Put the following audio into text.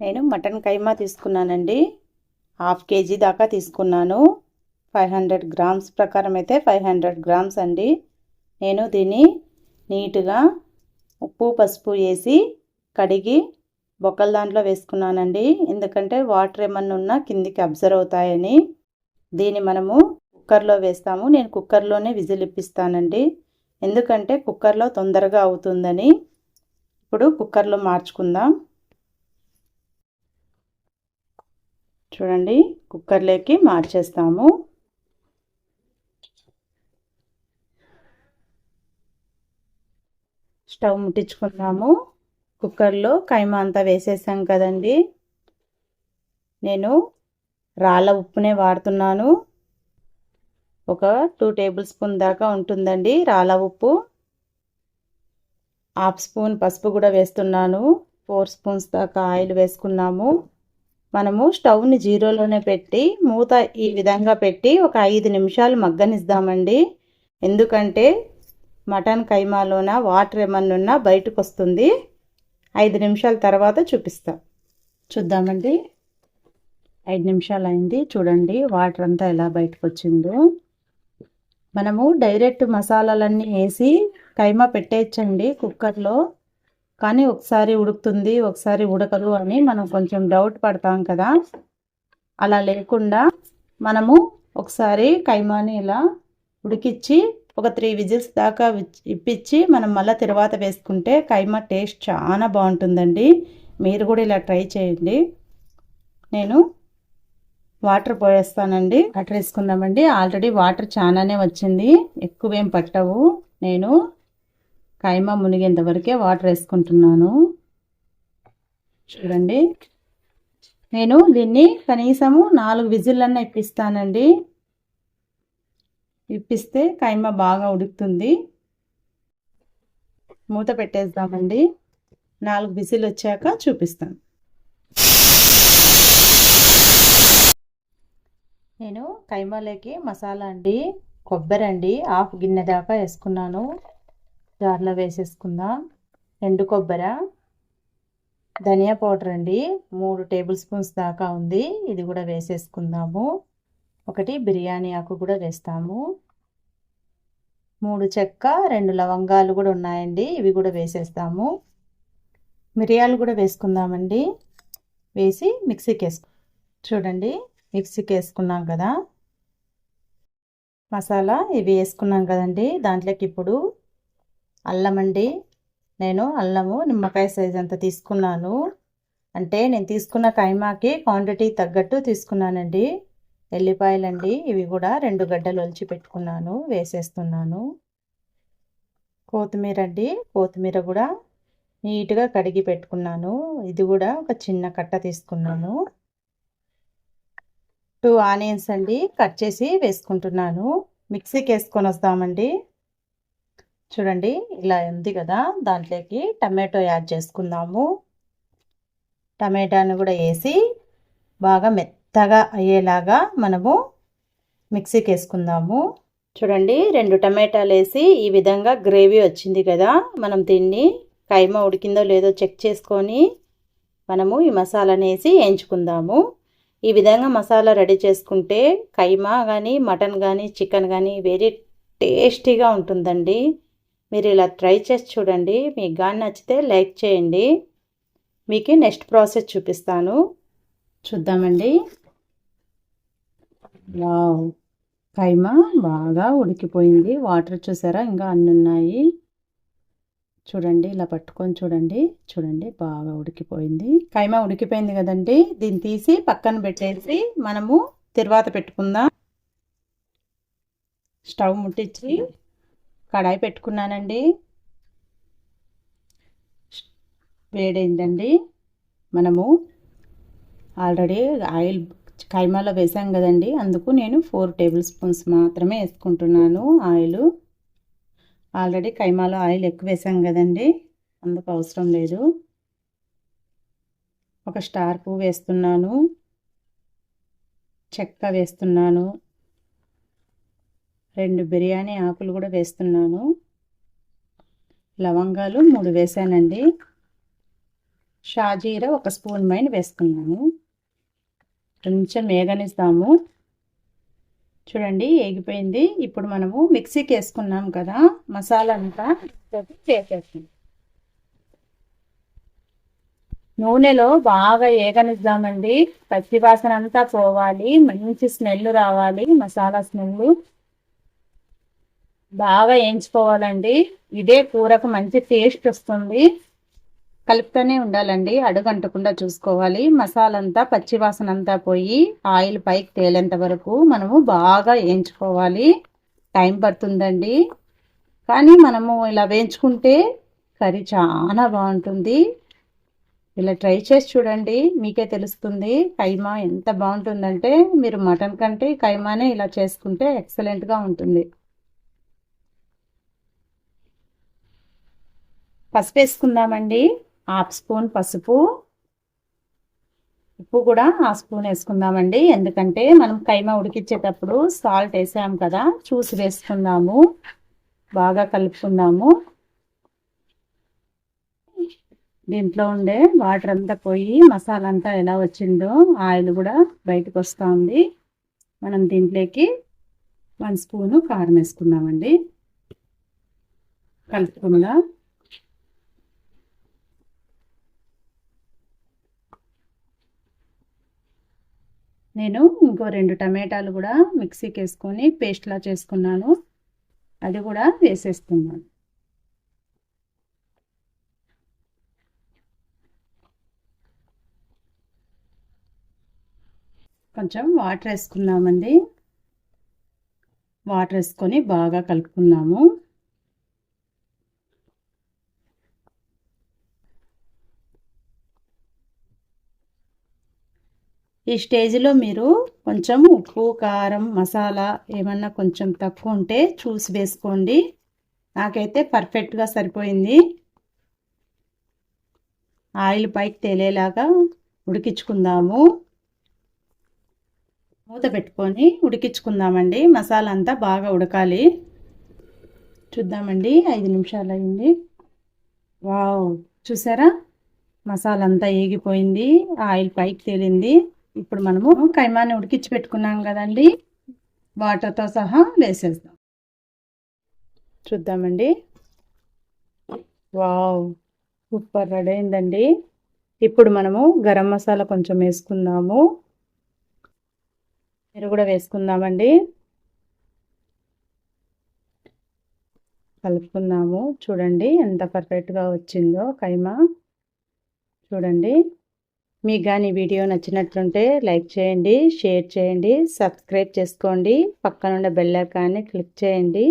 నేను మటన్ కైమా తీసుకున్నానండి. Half KG దాకా తీసుకున్నాను. ఫైవ్ హండ్రెడ్ గ్రామ్స్ ప్రకారం అయితే ఫైవ్ హండ్రెడ్ గ్రామ్స్ అండి. నేను దీన్ని నీట్గా ఉప్పు పసుపు వేసి కడిగి బొక్కల దాంట్లో వేసుకున్నానండి. ఎందుకంటే వాటర్ ఏమన్నా ఉన్నా కిందికి అబ్జర్వ్ అవుతాయని. దీన్ని మనము కుక్కర్లో వేస్తాము. నేను కుక్కర్లోనే విజిల్ ఇప్పిస్తానండి. ఎందుకంటే కుక్కర్లో తొందరగా అవుతుందని. ఇప్పుడు కుక్కర్లో మార్చుకుందాం. చూడండి కుక్కర్లోకి మార్చేస్తాము. స్టవ్ ముట్టించుకున్నాము. కుక్కర్లో కైమా అంతా వేసేసాం కదండి. నేను రాళ్ళ ఉప్పునే వాడుతున్నాను. ఒక టూ టేబుల్ స్పూన్ దాకా ఉంటుందండి రాళ్ళ ఉప్పు. హాఫ్ స్పూన్ పసుపు కూడా వేస్తున్నాను. ఫోర్ స్పూన్స్ దాకా ఆయిల్ వేసుకున్నాము. మనము స్టవ్ని జీరోలోనే పెట్టి మూత ఈ విధంగా పెట్టి ఒక ఐదు నిమిషాలు మగ్గనిద్దామండి. ఎందుకంటే మటన్ కైమాలోన వాటర్ ఏమన్నా బయటకు వస్తుంది ఐదు నిమిషాల తర్వాత చూపిస్తా. చూద్దామండి. ఐదు నిమిషాలు అయింది చూడండి వాటర్ అంతా ఎలా బయటకు వచ్చిందో మనము డైరెక్ట్ మసాలాలన్నీ వేసి కైమా పెట్టేయచ్చండి కుక్కర్లో. కానీ ఒకసారి ఉడుకుతుంది ఒకసారి ఉడకదు అని మనం కొంచెం డౌట్ పడతాం కదా. అలా లేకుండా మనము ఒకసారి కైమాని ఇలా ఉడికిచ్చి ఒక త్రీ విజిల్స్ దాకా ఇప్పించి మనం మళ్ళీ తర్వాత వేసుకుంటే కైమా టేస్ట్ చాలా బాగుంటుందండి. మీరు కూడా ఇలా ట్రై చేయండి. నేను వాటర్ పోయేస్తానండి. వాటర్ వేసుకుందామండి. ఆల్రెడీ వాటర్ చాలానే వచ్చింది. ఎక్కువేం పట్టవు. నేను కైమా మునిగేంత వరకే వాటర్ వేసుకుంటున్నాను. చూడండి. నేను దీన్ని కనీసము నాలుగు విజిల్లన్నా ఇప్పిస్తానండి. ఇప్పిస్తే కైమా బాగా ఉడుకుతుంది. మూత పెట్టేద్దామండి. నాలుగు విజిల్ వచ్చాక చూపిస్తాను. నేను కైమాలోకి మసాలా అండి కొబ్బరి అండి హాఫ్ గిన్నె దాకా వేసుకున్నాను. జార్లో వేసేసుకుందాం. ఎండు కొబ్బరి ధనియా పౌడర్ అండి. మూడు టేబుల్ స్పూన్స్ దాకా ఉంది. ఇది కూడా వేసేసుకుందాము. ఒకటి బిర్యానీ ఆకు కూడా వేస్తాము. మూడు చెక్క రెండు లవంగాలు కూడా ఉన్నాయండి. ఇవి కూడా వేసేస్తాము. మిరియాలు కూడా వేసుకుందామండి. వేసి మిక్సీకి వేసుకు చూడండి మిక్సీకి వేసుకున్నాం కదా. మసాలా ఇవి వేసుకున్నాం కదండి. దాంట్లోకి ఇప్పుడు అల్లం అండి. నేను అల్లము నిమ్మకాయ సైజ్ అంత తీసుకున్నాను. అంటే నేను తీసుకున్న కైమాకి క్వాంటిటీ తగ్గట్టు తీసుకున్నానండి. ఎల్లిపాయలండి ఇవి కూడా రెండు గడ్డలు ఒలిచి పెట్టుకున్నాను వేసేస్తున్నాను. కొత్తిమీర అండి కొత్తిమీర కూడా నీట్గా కడిగి పెట్టుకున్నాను. ఇది కూడా ఒక చిన్న కట్ట తీసుకున్నాను. టూ ఆనియన్స్ అండి కట్ చేసి వేసుకుంటున్నాను. మిక్సీకి వేసుకొని వస్తామండి. చూడండి ఇలా ఉంది కదా. దాంట్లోకి టమాటో యాడ్ చేసుకుందాము. టమాటాను కూడా వేసి బాగా మెత్తగా అయ్యేలాగా మనము మిక్సీకి వేసుకుందాము. చూడండి రెండు టమాటాలు వేసి ఈ విధంగా గ్రేవీ వచ్చింది కదా. మనం దీన్ని కైమా ఉడికిందో లేదో చెక్ చేసుకొని మనము ఈ మసాలాని వేసి వేయించుకుందాము. ఈ విధంగా మసాలా రెడీ చేసుకుంటే కైమా కానీ మటన్ కానీ చికెన్ కానీ వెరీ టేస్టీగా ఉంటుందండి. మీరు ఇలా ట్రై చేసి చూడండి. మీకు కానీ నచ్చితే లైక్ చేయండి. మీకు నెక్స్ట్ ప్రాసెస్ చూపిస్తాను. చూద్దామండి. వావ్. కైమా బాగా ఉడికిపోయింది. వాటర్ చూసారా? ఇంకా అన్ని ఉన్నాయి. చూడండి ఇలా పట్టుకొని చూడండి. చూడండి బాగా ఉడికిపోయింది. కైమా ఉడికిపోయింది కదండి. దీన్ని తీసి పక్కన పెట్టేసి మనము తిరువాత పెట్టుకుందాం. స్టవ్ ముట్టించి కడాయి పెట్టుకున్నానండి. వేడైందండి. మనము ఆల్రెడీ ఆయిల్ కైమాలో వేసాం కదండి. అందుకు నేను ఫోర్ టేబుల్ స్పూన్స్ మాత్రమే వేసుకుంటున్నాను ఆయిల్. ఆల్రెడీ కైమాలో ఆయిల్ ఎక్కువ వేసాం కదండి. అందుకు అవసరం లేదు. ఒక స్టార్ పువ్వు వేస్తున్నాను. చెక్క వేస్తున్నాను. రెండు బిర్యానీ ఆకులు కూడా వేస్తున్నాను. లవంగాలు మూడు వేసానండి. షాజీరా ఒక స్పూన్ పైన వేసుకున్నాను. కొంచెం వేగనిస్తాము చూడండి ఏగిపోయింది. ఇప్పుడు మనము మిక్సీకి వేసుకున్నాం కదా మసాలా అంతా చేసేస్తాం. నూనెలో బాగా ఏగనిద్దామండి. పచ్చి వాసన అంతా పోవాలి. మంచి స్మెల్ రావాలి. మసాలా స్మెల్ బాగా వేయించుకోవాలండి ఇదే కూరకు మంచి టేస్ట్ వస్తుంది. కలుపుతూనే ఉండాలండి. అడుగు అంటకుండా చూసుకోవాలి. మసాలంతా పచ్చివాసన అంతా పోయి ఆయిల్ పైకి తేలేంత వరకు మనము బాగా వేయించుకోవాలి టైం పడుతుందండి. కానీ మనము ఇలా వేయించుకుంటే కర్రీ చాలా బాగుంటుంది. ఇలా ట్రై చేసి చూడండి. మీకే తెలుస్తుంది కైమా ఎంత బాగుంటుందంటే మీరు మటన్ కంటే కైమానే ఇలా చేసుకుంటే ఎక్సలెంట్గా ఉంటుంది. పసుపు వేసుకుందామండి హాఫ్ స్పూన్ పసుపు. ఉప్పు కూడా హాఫ్ స్పూన్ వేసుకుందామండి. ఎందుకంటే మనం కైమా ఉడికించేటప్పుడు సాల్ట్ వేసాం కదా చూసి వేసుకుందాము. బాగా కలుపుకుందాము. దీంట్లో ఉండే వాటర్ అంతా పోయి మసాలా అంతా ఎలా వచ్చిందో ఆయిల్ కూడా బయటకు వస్తూ ఉంది మనం దీంట్లోకి వన్ స్పూను కారం వేసుకుందామండి. కలుపుకుందాం. నేను ఇంకో రెండు టమాటాలు కూడా మిక్సీకి వేసుకొని పేస్ట్లా చేసుకున్నాను. అది కూడా వేసేస్తున్నాను. కొంచెం వాటర్ వేసుకున్నామండి వాటర్ వేసుకొని బాగా కలుపుకున్నాము ఈ స్టేజ్లో మీరు కొంచెం ఉప్పు కారం మసాలా ఏమన్నా కొంచెం తక్కువ ఉంటే చూసి వేసుకోండి. నాకైతే పర్ఫెక్ట్గా సరిపోయింది. ఆయిల్ పైకి తేలేలాగా ఉడికించుకుందాము. మూత పెట్టుకొని ఉడికించుకుందామండి. మసాలా అంతా బాగా ఉడకాలి. చూద్దామండి. ఐదు నిమిషాలు అయింది. వావ్! చూసారా? మసాలా అంతా ఏగిపోయింది. ఆయిల్ పైకి తేలింది. ఇప్పుడు మనము కైమాని ఉడికించి పెట్టుకున్నాం కదండి. వాటర్తో సహా వేసేద్దాం. చూద్దామండి. వావ్ సూపర్ రెడీ అయిందండి ఇప్పుడు మనము గరం మసాలా కొంచెం వేసుకుందాము. మీరు కూడా వేసుకుందామండి. కలుపుకుందాము. చూడండి ఎంత పర్ఫెక్ట్గా వచ్చిందో కైమా. చూడండి. మీకు కానీ వీడియో నచ్చినట్లుంటే లైక్ చేయండి షేర్ చేయండి సబ్స్క్రైబ్ చేసుకోండి. పక్కనుండే బెల్ ఐకాన్ని క్లిక్ చేయండి.